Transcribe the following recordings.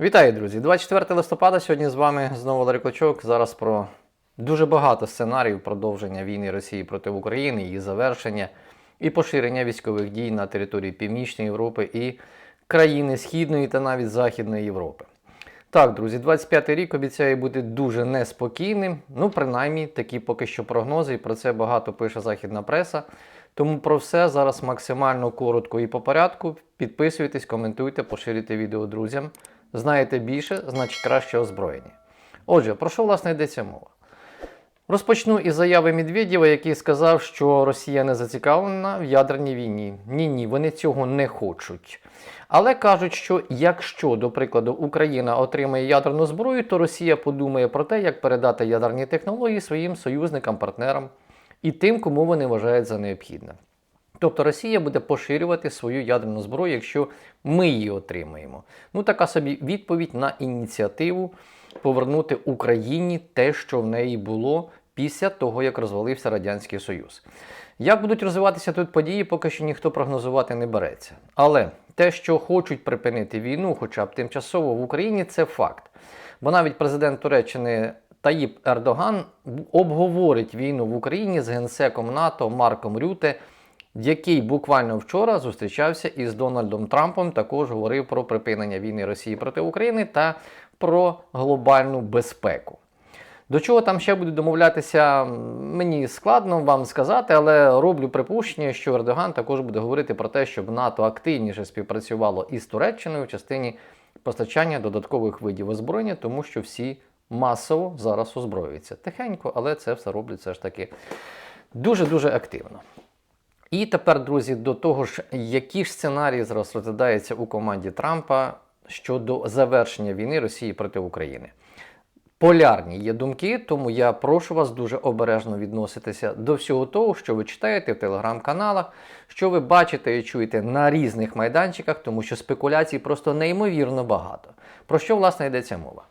Вітаю, друзі! 24 листопада. Сьогодні з вами знову Валерій Клочок. Зараз про дуже багато сценаріїв продовження війни Росії проти України, її завершення і поширення військових дій на території Північної Європи і країни Східної та навіть Західної Європи. Так, друзі, 25 рік обіцяє бути дуже неспокійним. Ну, принаймні, такі поки що прогнози, і про це багато пише західна преса. Тому про все зараз максимально коротко і по порядку. Підписуйтесь, коментуйте, поширюйте відео друзям. Знаєте більше, значить краще озброєні. Отже, про що власне йдеться мова? Розпочну із заяви Медведєва, який сказав, що Росія не зацікавлена в ядерній війні. Ні, ні, вони цього не хочуть. Але кажуть, що якщо, до прикладу, Україна отримає ядерну зброю, то Росія подумає про те, як передати ядерні технології своїм союзникам, партнерам і тим, кому вони вважають за необхідне. Тобто Росія буде поширювати свою ядерну зброю, якщо ми її отримаємо. Ну, така собі відповідь на ініціативу повернути Україні те, що в неї було після того, як розвалився Радянський Союз. Як будуть розвиватися тут події, поки що ніхто прогнозувати не береться. Але те, що хочуть припинити війну, хоча б тимчасово в Україні, це факт. Бо навіть президент Туреччини Таїп Ердоган обговорить війну в Україні з генсеком НАТО Марком Рюте який буквально вчора зустрічався із Дональдом Трампом, також говорив про припинення війни Росії проти України та про глобальну безпеку. До чого там ще буде домовлятися, мені складно вам сказати, але роблю припущення, що Ердоган також буде говорити про те, щоб НАТО активніше співпрацювало із Туреччиною в частині постачання додаткових видів озброєння, тому що всі масово зараз озброюються. Тихенько, але це все роблять все ж таки дуже-дуже активно. І тепер, друзі, до того ж, які ж сценарії зараз розглядаються у команді Трампа щодо завершення війни Росії проти України. Полярні є думки, тому я прошу вас дуже обережно відноситися до всього того, що ви читаєте в телеграм-каналах, що ви бачите і чуєте на різних майданчиках, тому що спекуляцій просто неймовірно багато. Про що власне йдеться мова?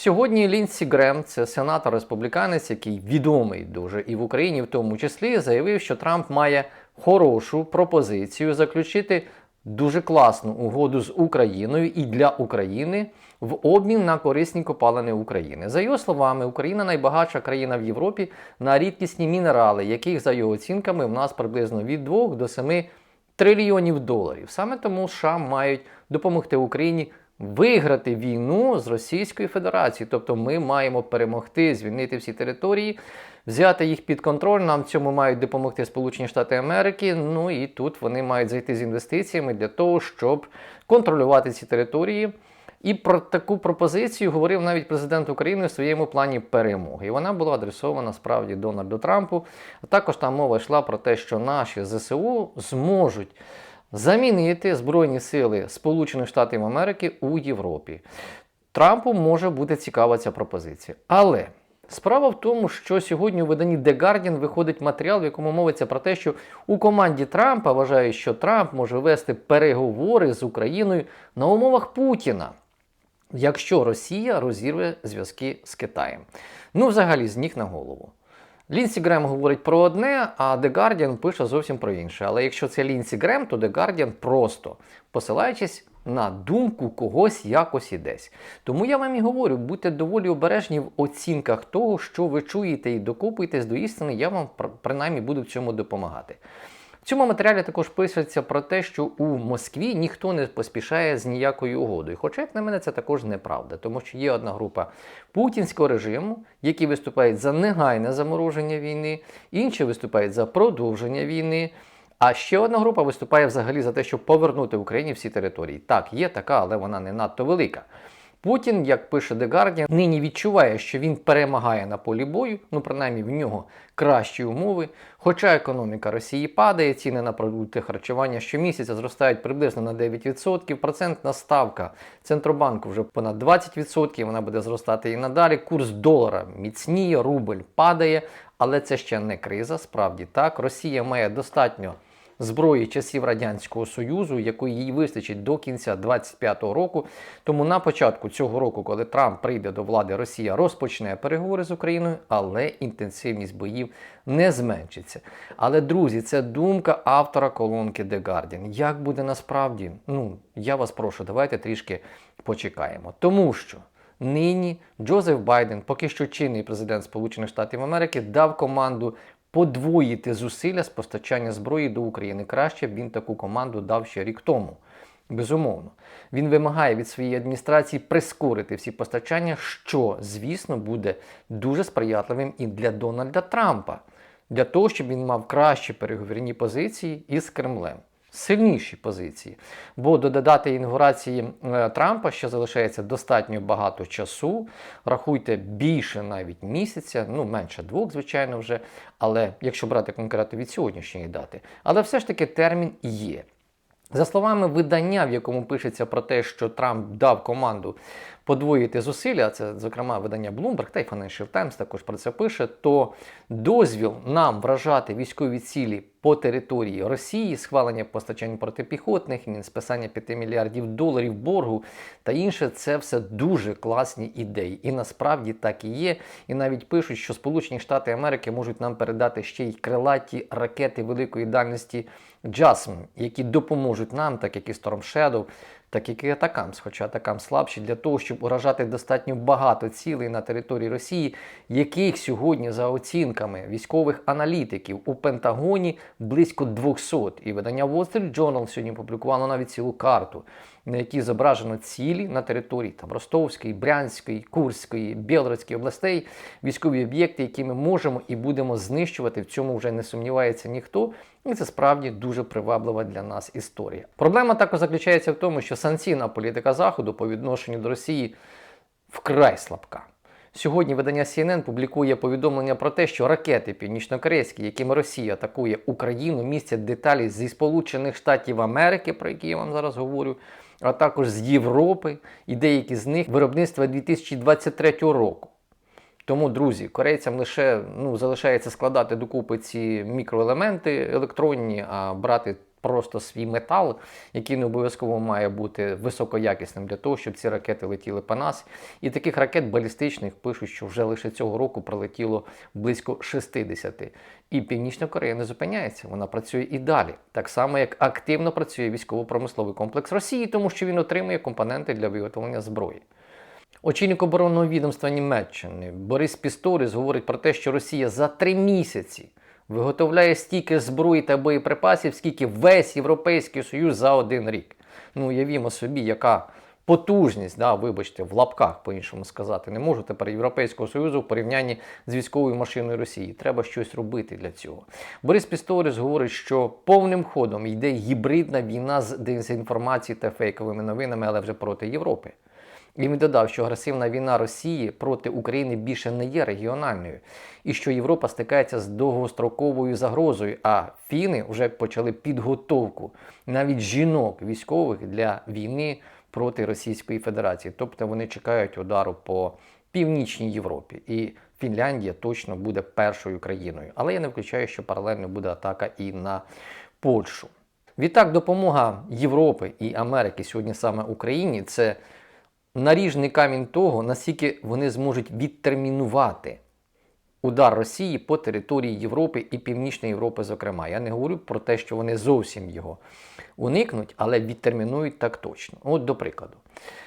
Сьогодні Лінсі Грем, це сенатор республіканець, який відомий дуже і в Україні, в тому числі, заявив, що Трамп має хорошу пропозицію заключити дуже класну угоду з Україною і для України в обмін на корисні копалини України. За його словами, Україна найбагатша країна в Європі на рідкісні мінерали, яких за його оцінками в нас приблизно від 2 до 7 трильйонів доларів. Саме тому США мають допомогти Україні виграти війну з Російською Федерацією. Тобто ми маємо перемогти, звільнити всі території, взяти їх під контроль. Нам в цьому мають допомогти Сполучені Штати Америки. Ну і тут вони мають зайти з інвестиціями для того, щоб контролювати ці території. І про таку пропозицію говорив навіть президент України в своєму плані перемоги. І вона була адресована справді Дональду Трампу. А також там мова йшла про те, що наші ЗСУ зможуть замінити Збройні сили Сполучених Штатів Америки у Європі. Трампу може бути цікава ця пропозиція. Але справа в тому, що сьогодні у виданні The Guardian виходить матеріал, в якому мовиться про те, що у команді Трампа вважають, що Трамп може вести переговори з Україною на умовах Путіна. Якщо Росія розірве зв'язки з Китаєм, ну взагалі з ніг на голову. Лінсі Грем говорить про одне, а The Guardian пише зовсім про інше. Але якщо це Лінсі Грем, то The Guardian просто посилаючись на думку когось якось і десь. Тому я вам і говорю, будьте доволі обережні в оцінках того, що ви чуєте, і докупуєтесь до істини, я вам принаймні буду в цьому допомагати. Цьому матеріалі також пишеться про те, що у Москві ніхто не поспішає з ніякою угодою. Хоча, як на мене, це також неправда, тому що є одна група путінського режиму, які виступають за негайне замороження війни, інші виступають за продовження війни. А ще одна група виступає взагалі за те, щоб повернути Україні всі території. Так, є така, але вона не надто велика. Путін, як пише The Guardian, нині відчуває, що він перемагає на полі бою, ну принаймні в нього кращі умови. Хоча економіка Росії падає, ціни на продукти харчування щомісяця зростають приблизно на 9%. Процентна ставка Центробанку вже понад 20%, вона буде зростати і надалі. Курс долара міцніє, рубль падає, але це ще не криза. Справді так. Росія має достатньо зброї часів Радянського Союзу, якої їй вистачить до кінця 25-го року. Тому на початку цього року, коли Трамп прийде до влади, Росія розпочне переговори з Україною, але інтенсивність боїв не зменшиться. Але друзі, це думка автора колонки The Guardian. Як буде насправді? Ну я вас прошу, давайте трішки почекаємо, тому що. Нині Джозеф Байден, поки що чинний президент Сполучених Штатів Америки, дав команду подвоїти зусилля з постачання зброї до України. Краще б він таку команду дав ще рік тому. Безумовно, він вимагає від своєї адміністрації прискорити всі постачання, що, звісно, буде дуже сприятливим і для Дональда Трампа, для того, щоб він мав кращі переговірні позиції із Кремлем. Сильніші позиції. Бо до додати інаугурації е, Трампа ще залишається достатньо багато часу. Рахуйте більше навіть місяця, ну менше двох, звичайно, вже. Але якщо брати конкретно від сьогоднішньої дати, але все ж таки термін є. За словами видання, в якому пишеться про те, що Трамп дав команду подвоїти зусилля, це, зокрема, видання Bloomberg та й Financial Times також про це пише, то дозвіл нам вражати військові цілі по території Росії, схвалення постачань протипіхотних, списання 5 мільярдів доларів боргу та інше, це все дуже класні ідеї. І насправді так і є. І навіть пишуть, що Сполучені Штати Америки можуть нам передати ще й крилаті ракети великої дальності JASM, які допоможуть нам, так як і Storm Shadow, так як і Атакамс, хоча Атакамс слабші, для того, щоб уражати достатньо багато цілей на території Росії, яких сьогодні, за оцінками військових аналітиків, у Пентагоні близько 200. І видання Wall Street Journal сьогодні публікувало навіть цілу карту, на якій зображено цілі на території там, Ростовської, Брянської, Курської, Білгородської областей, військові об'єкти, які ми можемо і будемо знищувати. В цьому вже не сумнівається ніхто. І це справді дуже приваблива для нас історія. Проблема також заключається в тому, що санкційна політика Заходу по відношенню до Росії вкрай слабка. Сьогодні видання CNN публікує повідомлення про те, що ракети північнокорейські, якими Росія атакує Україну, містять деталі зі Сполучених Штатів Америки, про які я вам зараз говорю, а також з Європи, і деякі з них виробництва 2023 року. Тому, друзі, корейцям лише ну, залишається складати докупи ці мікроелементи електронні, а брати просто свій метал, який не обов'язково має бути високоякісним для того, щоб ці ракети летіли по нас. І таких ракет балістичних пишуть, що вже лише цього року прилетіло близько 60. І Північна Корея не зупиняється, вона працює і далі, так само як активно працює військово-промисловий комплекс Росії, тому що він отримує компоненти для виготовлення зброї. Очільник оборонного відомства Німеччини Борис Пісторіс говорить про те, що Росія за три місяці виготовляє стільки зброї та боєприпасів, скільки весь Європейський Союз за один рік. Ну, уявімо собі, яка потужність, да, вибачте, в лапках по-іншому сказати, не можу тепер Європейського Союзу в порівнянні з військовою машиною Росії. Треба щось робити для цього. Борис Пісторіс говорить, що повним ходом йде гібридна війна з дезінформацією та фейковими новинами, але вже проти Європи. І він додав, що агресивна війна Росії проти України більше не є регіональною, і що Європа стикається з довгостроковою загрозою. А фіни вже почали підготовку навіть жінок військових для війни проти Російської Федерації. Тобто вони чекають удару по північній Європі. І Фінляндія точно буде першою країною. Але я не включаю, що паралельно буде атака і на Польщу. Відтак, допомога Європи і Америки сьогодні саме Україні це наріжний камінь того, наскільки вони зможуть відтермінувати удар Росії по території Європи і Північної Європи, зокрема. Я не говорю про те, що вони зовсім його уникнуть, але відтермінують так точно. От до прикладу.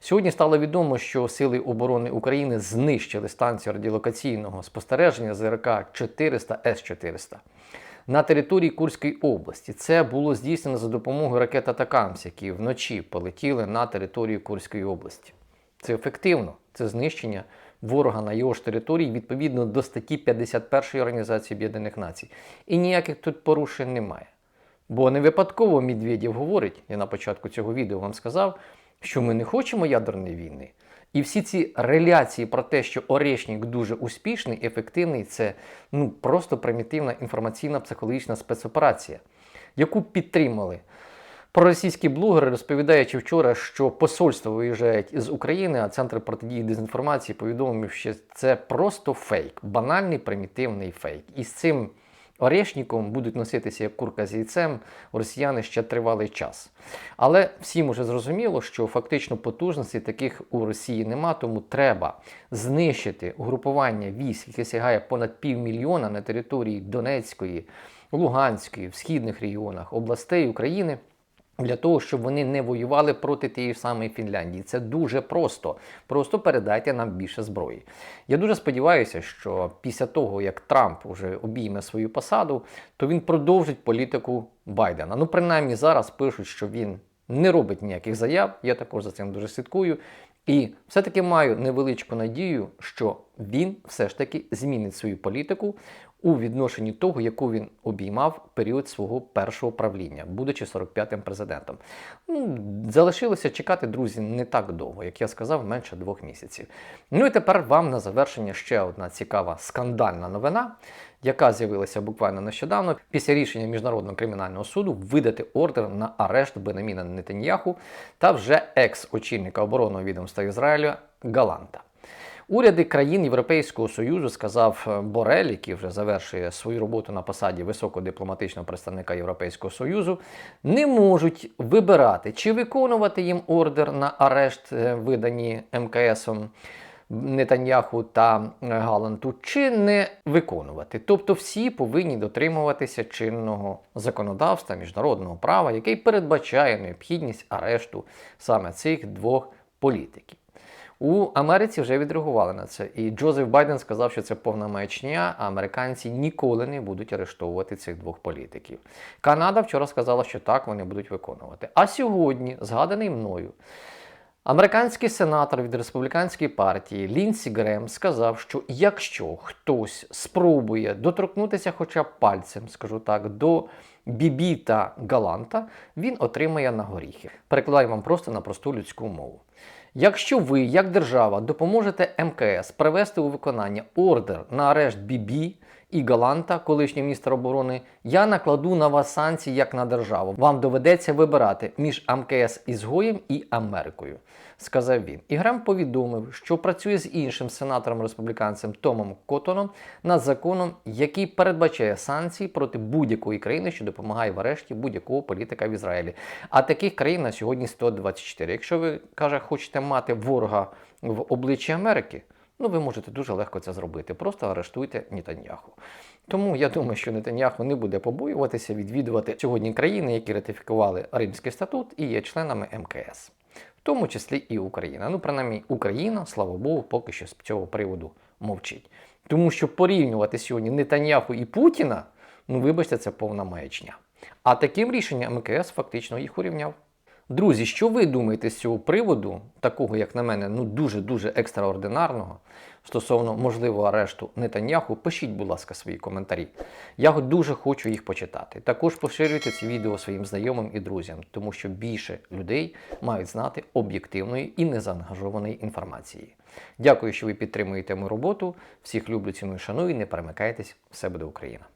Сьогодні стало відомо, що Сили оборони України знищили станцію радіолокаційного спостереження ЗРК 400 С-400 на території Курської області. Це було здійснено за допомогою ракет «Атакамс», які вночі полетіли на територію Курської області. Це ефективно, це знищення ворога на його ж території відповідно до статті 51 Організації Об'єднаних Націй. І ніяких тут порушень немає. Бо не випадково Медведєв говорить, я на початку цього відео вам сказав, що ми не хочемо ядерної війни. І всі ці реляції про те, що Орешник дуже успішний, ефективний, це ну, просто примітивна інформаційна психологічна спецоперація, яку підтримали Проросійські блогери, розповідаючи вчора, що посольство виїжджають із України, а центр протидії дезінформації повідомив, що це просто фейк, банальний примітивний фейк. І з цим орешником будуть носитися як курка з яйцем росіяни ще тривалий час. Але всім уже зрозуміло, що фактично потужностей таких у Росії нема, тому треба знищити угрупування військ, яке сягає понад півмільйона на території Донецької, Луганської, в східних регіонах областей України. Для того, щоб вони не воювали проти тієї ж самої Фінляндії. Це дуже просто. Просто передайте нам більше зброї. Я дуже сподіваюся, що після того, як Трамп уже обійме свою посаду, то він продовжить політику Байдена. Ну, принаймні зараз пишуть, що він не робить ніяких заяв. Я також за цим дуже слідкую. І все-таки маю невеличку надію, що він все ж таки змінить свою політику у відношенні того, яку він обіймав період свого першого правління, будучи 45-м президентом. Ну, залишилося чекати, друзі, не так довго, як я сказав, менше двох місяців. Ну і тепер вам на завершення ще одна цікава скандальна новина, яка з'явилася буквально нещодавно після рішення Міжнародного кримінального суду видати ордер на арешт Бенаміна Нетаньяху та вже екс-очільника оборонного відомства Ізраїля Галанта. Уряди країн Європейського Союзу, сказав е, Борель, який вже завершує свою роботу на посаді високого дипломатичного представника Європейського Союзу, не можуть вибирати, чи виконувати їм ордер на арешт, е, видані МКСом Нетаньяху та е, Галанту, чи не виконувати. Тобто всі повинні дотримуватися чинного законодавства міжнародного права, який передбачає необхідність арешту саме цих двох політиків. У Америці вже відреагували на це. І Джозеф Байден сказав, що це повна маячня, а американці ніколи не будуть арештовувати цих двох політиків. Канада вчора сказала, що так вони будуть виконувати. А сьогодні, згаданий мною, Американський сенатор від республіканської партії Лінсі Грем сказав, що якщо хтось спробує доторкнутися хоча б пальцем, скажу так, до Бібі та Галанта, він отримає на горіхи. Перекладаю вам просто на просту людську мову. Якщо ви, як держава, допоможете МКС привести у виконання ордер на арешт Бібі і Галанта, колишнього міністра оборони, я накладу на вас санкції як на державу. Вам доведеться вибирати між МКС ізгоєм і Америкою, сказав він. І Грем повідомив, що працює з іншим сенатором республіканцем Томом Котоном над законом, який передбачає санкції проти будь-якої країни, що допомагає в арешті будь-якого політика в Ізраїлі. А таких країн на сьогодні 124. Якщо ви каже, хочете мати ворога в обличчі Америки. Ну, ви можете дуже легко це зробити. Просто арештуйте Нетаньяху. Тому я думаю, що Нетаньяху не буде побоюватися відвідувати сьогодні країни, які ратифікували Римський статут і є членами МКС, в тому числі і Україна. Ну, принаймні, Україна, слава Богу, поки що з цього приводу мовчить. Тому що порівнювати сьогодні Нетаньяху і Путіна, ну вибачте, це повна маячня. А таким рішенням МКС фактично їх урівняв. Друзі, що ви думаєте з цього приводу, такого, як на мене, ну дуже-дуже екстраординарного, стосовно можливого арешту Нетаньяху, пишіть, будь ласка, свої коментарі. Я дуже хочу їх почитати. Також поширюйте ці відео своїм знайомим і друзям, тому що більше людей мають знати об'єктивної і незаангажованої інформації. Дякую, що ви підтримуєте мою роботу. Всіх люблю, ціную, шаную. Не перемикайтесь, все буде Україна!